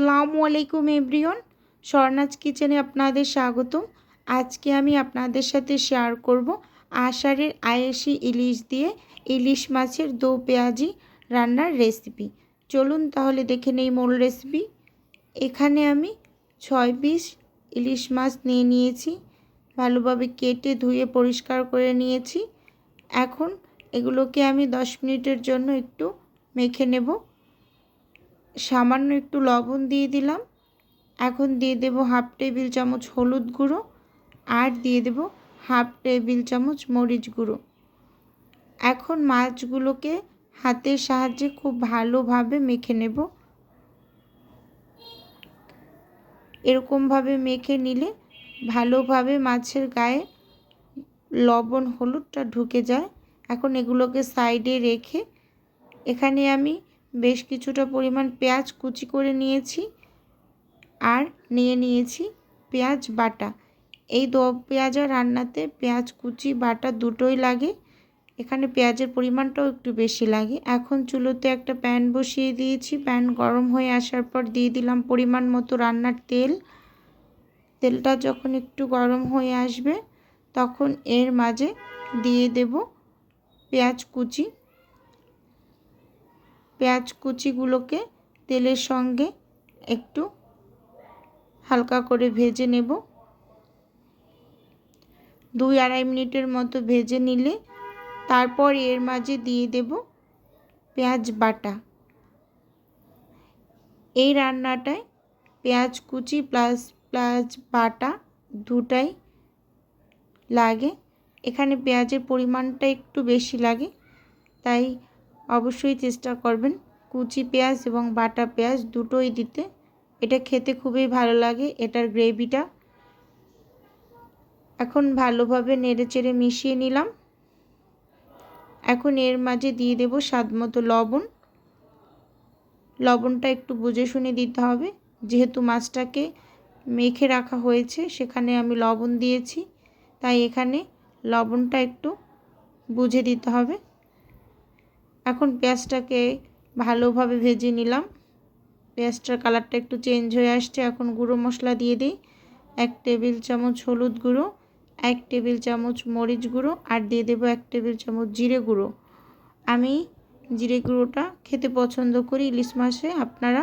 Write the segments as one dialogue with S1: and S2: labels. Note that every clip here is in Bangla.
S1: আসসালামু আলাইকুম এভরিওন স্বর্ণাজ কিচেনে আপনাদের স্বাগতম। আজকে আমি আপনাদের সাথে শেয়ার করব আষাঢ়ের আয়েসি ইলিশ দিয়ে ইলিশ মাছের দো পেঁয়াজি রান্নার রেসিপি। চলুন তাহলে দেখে নেই মূল রেসিপি। এখানে আমি ছয় পিস ইলিশ মাছ নিয়ে নিয়েছি, ভালোভাবে কেটে ধুয়ে পরিষ্কার করে নিয়েছি। এখন এগুলোকে আমি দশ মিনিটের জন্য একটু মেখে নেব। সামান্য একটু লবণ দিয়ে দিলাম। এখন দিয়ে দেব হাফ টেবিল চামচ হলুদ গুঁড়ো আর দিয়ে দেব হাফ টেবিল চামচ মরিচ গুঁড়ো। এখন মাছগুলোকে হাতের সাহায্যে খুব ভালোভাবে মেখে নেব। এরকমভাবে মেখে নিলে ভালোভাবে মাছের গায়ে লবণ হলুদটা ঢুকে যায়। এখন এগুলোকে সাইডে রেখে এখানে আমি বেশ কিছুটা পরিমাণ পেঁয়াজ কুচি করে নিয়েছি আর নিয়ে নিয়েছি পেঁয়াজ বাটা। এই দো, পেঁয়াজা রান্নাতে পেঁয়াজ কুচি বাটা দুটোই লাগে। এখানে পেঁয়াজের পরিমাণটাও একটু বেশি লাগে। এখন চুলোতে একটা প্যান বসিয়ে দিয়েছি। প্যান গরম হয়ে আসার পর দিয়ে দিলাম পরিমাণ মতো রান্নার তেল। তেলটা যখন একটু গরম হয়ে আসবে তখন এর মাঝে দিয়ে দেব পেঁয়াজ কুচি। পেঁয়াজ কুচিগুলোকে তেলের সঙ্গে একটু হালকা করে ভেজে নেব। দুই আড়াই মিনিটের মতো ভেজে নিলে তারপর এর মাঝে দিয়ে দেব পেঁয়াজ বাটা। এই রান্নাটায় পেঁয়াজ কুচি প্লাস পেঁয়াজ বাটা দুটাই লাগে। এখানে পেঁয়াজের পরিমাণটা একটু বেশি লাগে, তাই অবশ্যই চেষ্টা করবেন। কুচি পেঁয়াজ এবং বাটা পেঁয়াজ দুটোই দিতে। এটা খেতে খুবই ভালো লাগে, এটার গ্রেভিটা। এখন ভালোভাবে নেড়ে চেড়ে মিশিয়ে নিলাম। এখন এর মাঝে দিয়ে দেব স্বাদ মতো লবণ। লবণটা একটু বুঝে শুনে দিতে হবে। যেহেতু মাছটাকে মেখে রাখা হয়েছে, সেখানে আমি লবণ দিয়েছি। তাই এখানে লবণটা একটু বুঝে দিতে হবে। এখন পেঁয়াজটাকে ভালোভাবে ভেজে নিলাম। পেঁয়াজটার কালারটা একটু চেঞ্জ হয়ে আসছে। এখন গুঁড়ো মশলা দিয়ে দিই। এক টেবিল চামচ হলুদ গুঁড়ো, এক টেবিল চামচ মরিচ গুঁড়ো আর দিয়ে দেবো এক টেবিল চামচ জিরে গুঁড়ো। আমি জিরে গুঁড়োটা খেতে পছন্দ করি। ইলিশ মাছে আপনারা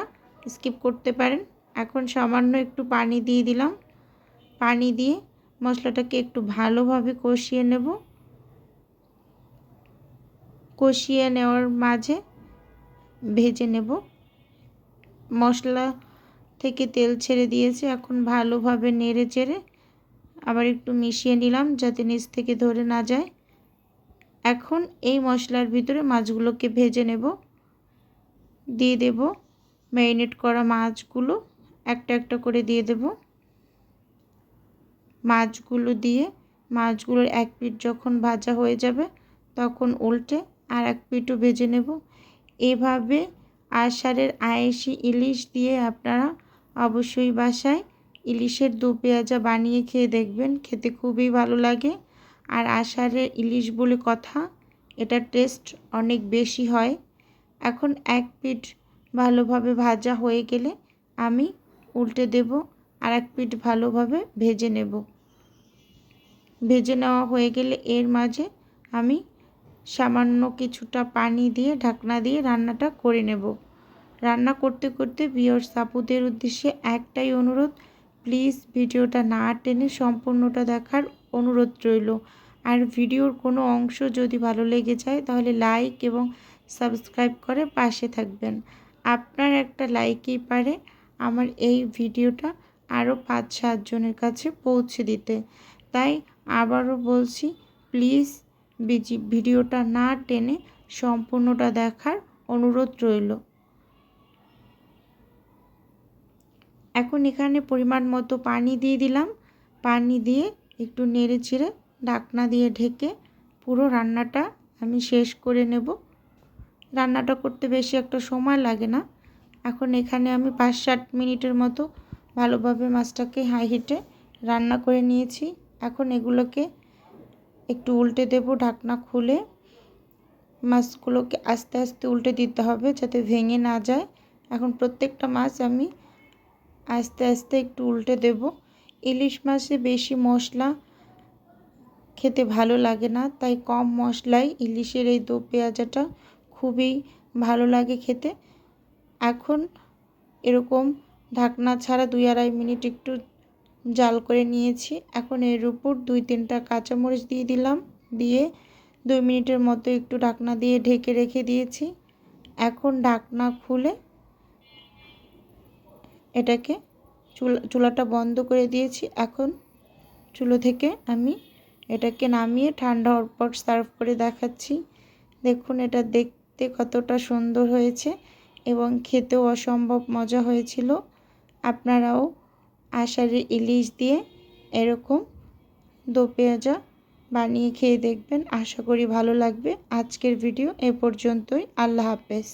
S1: স্কিপ করতে পারেন। এখন সামান্য একটু পানি দিয়ে দিলাম। পানি দিয়ে মশলাটাকে একটু ভালোভাবে কষিয়ে নেব। কষিয়ে নেওয়ার মাঝে ভেজে নেব। মশলা থেকে তেল ছেড়ে দিয়েছে, এখন ভালোভাবে নেড়ে চেড়ে আবার একটু মিশিয়ে নিলাম যাতে নিচ থেকে ধরে না যায়। এখন এই মশলার ভিতরে মাছগুলোকে ভেজে নেব। দিয়ে দেব ম্যারিনেট করা মাছগুলো, একটা একটা করে দিয়ে দেব। মাছগুলো দিয়ে, মাছগুলোর এক পিঠ যখন ভাজা হয়ে যাবে তখন উল্টে আর এক পিঠও ভেজে নেব। এভাবে আষাঢ়ের আয়েসি ইলিশ দিয়ে আপনারা অবশ্যই বাসায় ইলিশের দু পেঁয়াজা বানিয়ে খেয়ে দেখবেন, খেতে খুবই ভালো লাগে। আর আষাঢ়ের ইলিশ বলে কথা, এটার টেস্ট অনেক বেশি হয়। এখন এক পিঠ ভালোভাবে ভাজা হয়ে গেলে আমি উল্টে দেব আর এক পিঠ ভালোভাবে ভেজে নেব। ভেজে নেওয়া হয়ে গেলে এর মাঝে আমি সামান্য কিছুটা পানি দিয়ে ঢাকনা দিয়ে রান্নাটা করে নেব। রান্না করতে করতে বিয়র সাপুদের উদ্দেশ্যে একটাই অনুরোধ, প্লিজ ভিডিওটা না টেনে সম্পূর্ণটা দেখার অনুরোধ রইল। আর ভিডিওর কোনো অংশ যদি ভালো লেগে যায়, তাহলে লাইক এবং সাবস্ক্রাইব করে পাশে থাকবেন। আপনার একটা লাইকই পারে আমার এই ভিডিওটা আরও পাঁচ সাতজনের কাছে পৌঁছে দিতে। তাই আবারও বলছি, প্লিজ ভিডিওটা না টেনে সম্পূর্ণটা দেখার অনুরোধ রইল। এখন এখানে পরিমাণ মতো পানি দিয়ে দিলাম। পানি দিয়ে একটু নেড়ে চেড়ে ঢাকনা দিয়ে ঢেকে পুরো রান্নাটা আমি শেষ করে নেব। রান্নাটা করতে বেশি একটা সময় লাগে না। এখন এখানে আমি পাঁচ ষাট মিনিটের মতো ভালোভাবে মাছটাকে হাই হিটে রান্না করে নিয়েছি। এখন এগুলোকে একটু উল্টে দেব ঢাকনা খুলে। মাছগুলোকে আস্তে আস্তে উল্টে দিতে হবে যাতে ভেঙে না যায়। এখন প্রত্যেকটা মাছ আমি আস্তে আস্তে একটু উল্টে দেব। ইলিশ মাছে বেশি মশলা খেতে ভালো লাগে না, তাই কম মশলায় ইলিশের এই দো পেঁয়াজাটা খুবই ভালো লাগে খেতে। এখন এরকম ঢাকনা ছাড়া দুই আড়াই মিনিট একটু জাল করে নিয়েছি। এখন এর উপর দুই তিনটা কাঁচামরিচ দিয়ে দিলাম। দিয়ে দুই মিনিটের মতো একটু ঢাকনা দিয়ে ঢেকে রেখে দিয়েছি। এখন ঢাকনা খুলে এটাকে চুলা, চুলাটা বন্ধ করে দিয়েছি। এখন চুলো থেকে আমি এটাকে নামিয়ে ঠান্ডা হওয়ার পর সার্ভ করে দেখাচ্ছি। দেখুন, এটা দেখতে কতটা সুন্দর হয়েছে এবং খেতেও অসম্ভব মজা হয়েছিল। আপনারাও আষাঢ়ে ইলিশ দিয়ে এরকম দো পেঁয়াজা বানিয়ে খেয়ে দেখবেন। আশা করি ভালো লাগবে। আজকের ভিডিও এ পর্যন্তই। আল্লাহ হাফেজ।